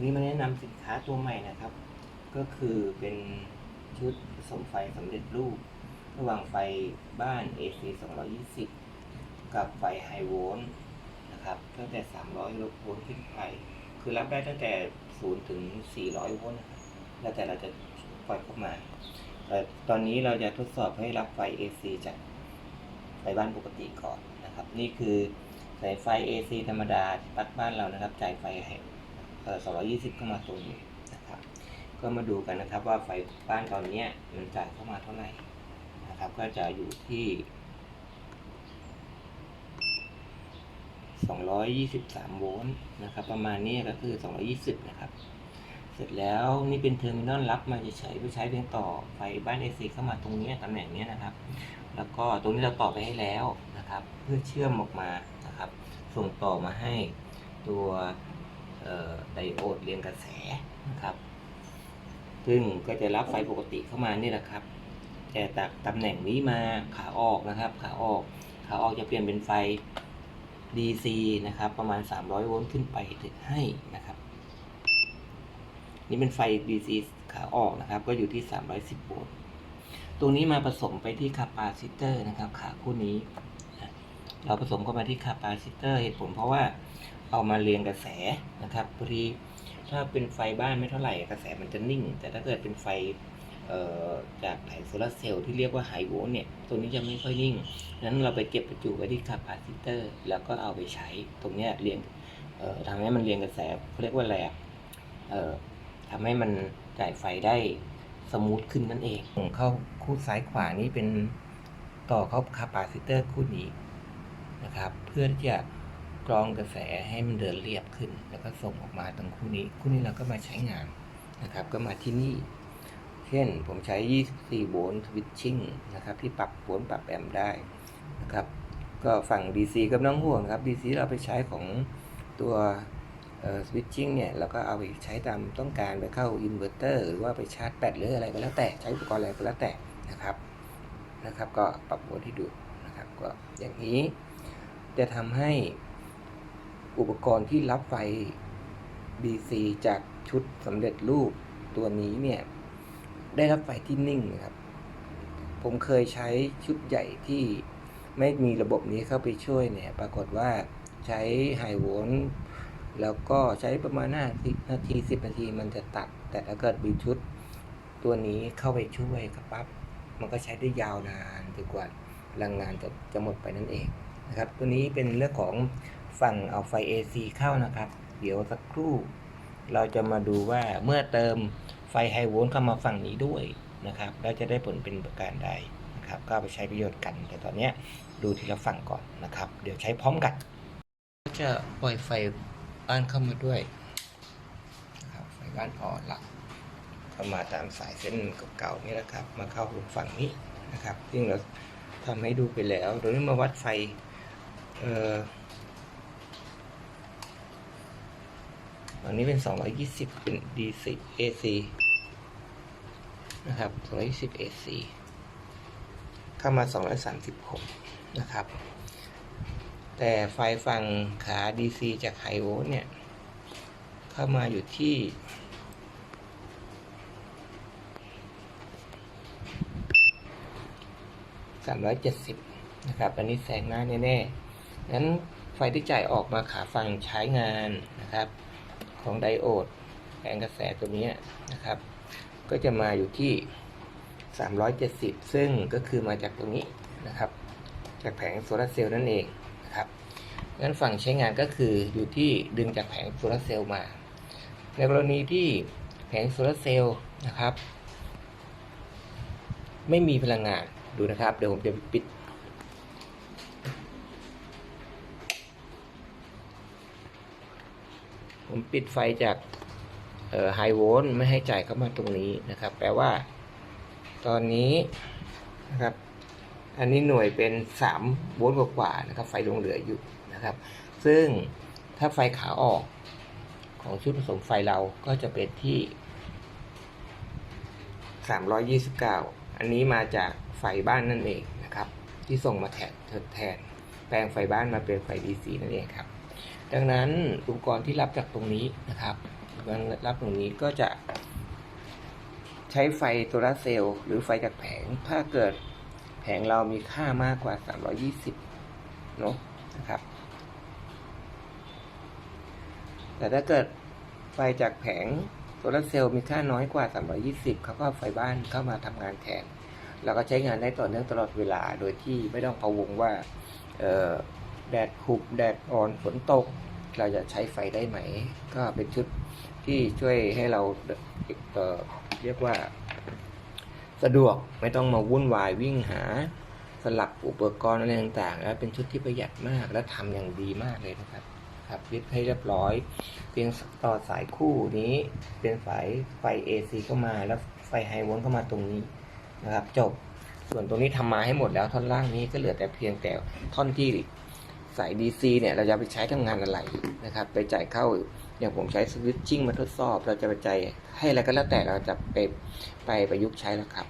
วันนี้มาแนะนำสินค้าตัวใหม่นะครับ ก็คือเป็นชุดผสมไฟสำเร็จรูป ระหว่างไฟบ้าน AC 220 กับไฟไฮโวลต์นะครับตั้งแต่ 300โวลต์ขึ้นไป คือรับได้ตั้งแต่ 0 ถึง 400 โวลต์นะครับแล้วแต่เราจะปล่อยเข้ามาแต่ตอนนี้เราจะทดสอบให้รับไฟ AC จากไฟบ้านปกติก่อนนะครับ นี่คือสายไฟ AC ธรรมดาที่ปักบ้านเรานะครับจ่ายไฟให้เอ่อ 220 เข้ามาตรงนี้นะครับ ก็มาดูกันนะครับว่าไฟบ้านตอนนี้มันจ่ายเข้ามาเท่าไหร่นะครับ ก็จะอยู่ที่ 223 โวลต์นะครับ ประมาณนี้ก็คือ 220 นะครับ เสร็จแล้วนี่เป็นเทอร์มินอลรับมาเฉยๆเพื่อใช้เพียงต่อไฟบ้าน AC เข้ามาตรงนี้ตำแหน่งนี้นะครับ แล้วก็ตรงนี้เราต่อไปให้แล้วนะครับ เพื่อเชื่อมออกมานะครับ ส่งต่อมาให้ตัว ไดโอดเรียงกระแสนะครับ ซึ่งก็จะรับไฟปกติเข้ามานี่แหละครับ แต่จากตำแหน่งนี้มาขาออกนะครับ ขาออก ขาออกจะเปลี่ยนเป็นไฟ DC นะครับ ประมาณ 300 โวลต์ขึ้นไปถึงให้นะครับ นี่เป็นไฟ DC ขาออกนะครับ ก็อยู่ที่ 310 โวลต์ตรงนี้มาผสมไปที่คาปาซิเตอร์นะครับ ขาคู่นี้ เราผสมเข้ามาที่คาปาซิเตอร์เหตุผลเพราะว่า เอามาเรียงกระแสนะครับพอดีถ้าเป็นไฟบ้านไม่เท่าไหร่กระแสมันจะนิ่ง แต่ถ้าเกิดเป็นไฟจากแผงโซลาร์เซลล์ที่เรียกว่าไฮโวลต์เนี่ย ตัวนี้จะไม่ค่อยนิ่งนั้นเราไปเก็บประจุไว้ที่คาปาซิเตอร์ แล้วก็เอาไปใช้ ตรงนี้เรียงทำให้มันเรียงกระแสเขาเรียกว่าอะไรอะเอ่อทำให้มันจ่ายไฟได้สมูทขึ้นนั่นเอง เข้าคู่ซ้ายขวานี้เป็นต่อเข้าคาปาซิเตอร์คู่นี้นะครับ เพื่อที่จะ รองกระแสให้มันเดินเรียบขึ้น แล้วก็ส่งออกมาตรงคู่นี้ คู่นี้เราก็มาใช้งานนะครับ ก็มาที่นี่ เช่นผมใช้ 24 โวลต์สวิตชิ่งนะครับ ที่ปรับโวลต์ปรับแอมป์ได้นะครับ ก็ฝั่ง DC ก็ไม่ต้องห่วงครับ DC เราไปใช้ของตัวสวิตชิ่งเนี่ยเราก็เอาไปใช้ตามต้องการไปเข้าอินเวอร์เตอร์หรือว่าไปชาร์จแบตหรืออะไรก็แล้วแต่ใช้อุปกรณ์อะไรก็แล้วแต่นะครับนะครับ ก็ปรับโวลต์ที่ดูนะครับก็อย่างนี้จะทำให้ อุปกรณ์ที่รับไฟ DC จากชุดสำเร็จรูปตัวนี้เนี่ย ได้รับไฟที่นิ่งครับ ผมเคยใช้ชุดใหญ่ที่ไม่มีระบบนี้เข้าไปช่วยเนี่ย ปรากฏว่าใช้ไฮโวลต์แล้วก็ใช้ประมาณ5นาที10นาทีมันจะตัด แต่ถ้าเกิดมีชุดตัวนี้เข้าไปช่วยครับปั๊บมันก็ใช้ได้ยาวนานจนกว่าพลังงานจะจะหมดไปนั่นเองนะครับ ตัวนี้เป็นเรื่องของ ฝั่งเอาไฟ AC เข้านะครับ เดี๋ยวสักครู่ เราจะมาดูว่าเมื่อเติมไฟไฮโวลต์เข้ามาฝั่งนี้ด้วยนะครับ แล้วจะได้ผลเป็นประการใดนะครับ ก็ไปใช้ประโยชน์กัน แต่ตอนเนี้ยดูทีละฝั่งก่อนนะครับ เดี๋ยวใช้พร้อมกัน ก็จะปล่อยไฟบ้านเข้ามาด้วยนะครับไฟบ้านอ่อนหลักเข้ามาตามสายเส้นเก่าๆนี่แหละครับ มาเข้าฝั่งนี้นะครับ ซึ่งเราทำให้ดูไปแล้ว โดยนี้มาวัดไฟเอ่อ อันนี้เป็น 220 เป็น DC AC นะครับ 220 AC เข้ามา 236 นะครับ แต่ไฟฝั่งขา DC จากไฮโวลต์เนี่ย เข้ามาอยู่ที่ 370 นะครับ อันนี้แซงหน้าแน่ๆงั้นไฟที่จ่ายออกมาขาฝั่งใช้งานนะครับ ของไดโอดแผงกระแสตัวนี้นะครับ ก็จะมาอยู่ที่ 370 ซึ่งก็คือมาจากตรงนี้นะครับ จากแผงโซลาร์เซลล์นั่นเองนะครับงั้นฝั่งใช้งานก็คืออยู่ที่ดึงจากแผงโซลาร์เซลล์มา ในกรณีที่แผงโซลาร์เซลล์นะครับ ไม่มีพลังงานดูนะครับ เดี๋ยวผมจะปิด ผมปิดไฟจากไฮโวลต์ไม่ให้จ่ายเข้ามาตรงนี้นะครับ แปลว่า ตอนนี้นะครับ อันนี้หน่วยเป็น3โวลต์กว่าๆนะครับ ไฟลงเหลืออยู่นะครับ ซึ่งถ้าไฟขาออกของชุดผสมไฟเราก็จะเป็นที่ 329 อันนี้มาจากไฟบ้านนั่นเองนะครับ ที่ส่งมาแทนแทน แปลงไฟบ้านมาเป็นไฟ DC นั่นเองครับ ดังนั้นอุปกรณ์ที่รับจากตรงนี้นะครับมันรับตรงนี้ก็จะ ใช้ไฟโซลาร์เซลล์หรือไฟจากแผง ถ้าเกิดแผงเรามีค่ามากกว่า 320เนอะนะครับ แต่ถ้าเกิดไฟจากแผงโซลาร์เซลล์มีค่าน้อยกว่า 320 เขาก็ไฟบ้านเข้ามาทำงานแทนเราก็ใช้งานได้ต่อเนื่องตลอดเวลา โดยที่ไม่ต้องพะวงว่าเออ แดดหุบแดดอ่อนฝนตก เราจะใช้ไฟได้ไหม ก็เป็นชุดที่ช่วยให้เราเอ่อเรียกว่า สะดวกไม่ต้องมาวุ่นวายวิ่งหาสลักอุปกรณ์อะไรต่างๆ แล้วเป็นชุดที่ประหยัดมากและทำอย่างดีมากเลยนะครับ ครับยึดให้เรียบร้อย เพียงต่อสายคู่นี้เป็นสายไฟ AC เข้ามาแล้วไฟไฮโวลเข้ามาตรงนี้นะครับ จบส่วนตรงนี้ทำมาให้หมดแล้วท่อนล่างนี้ก็เหลือแต่เพียงแต่ท่อนที่ สาย DC เนี่ยเราจะไปใช้ทำงานอะไรนะครับ ไปจ่ายเข้าอย่างผมใช้สวิตชิ่งมาทดสอบ เราจะไปจ่ายให้อะไรก็แล้วแต่เราจะไปไปประยุกต์ใช้แล้วครับ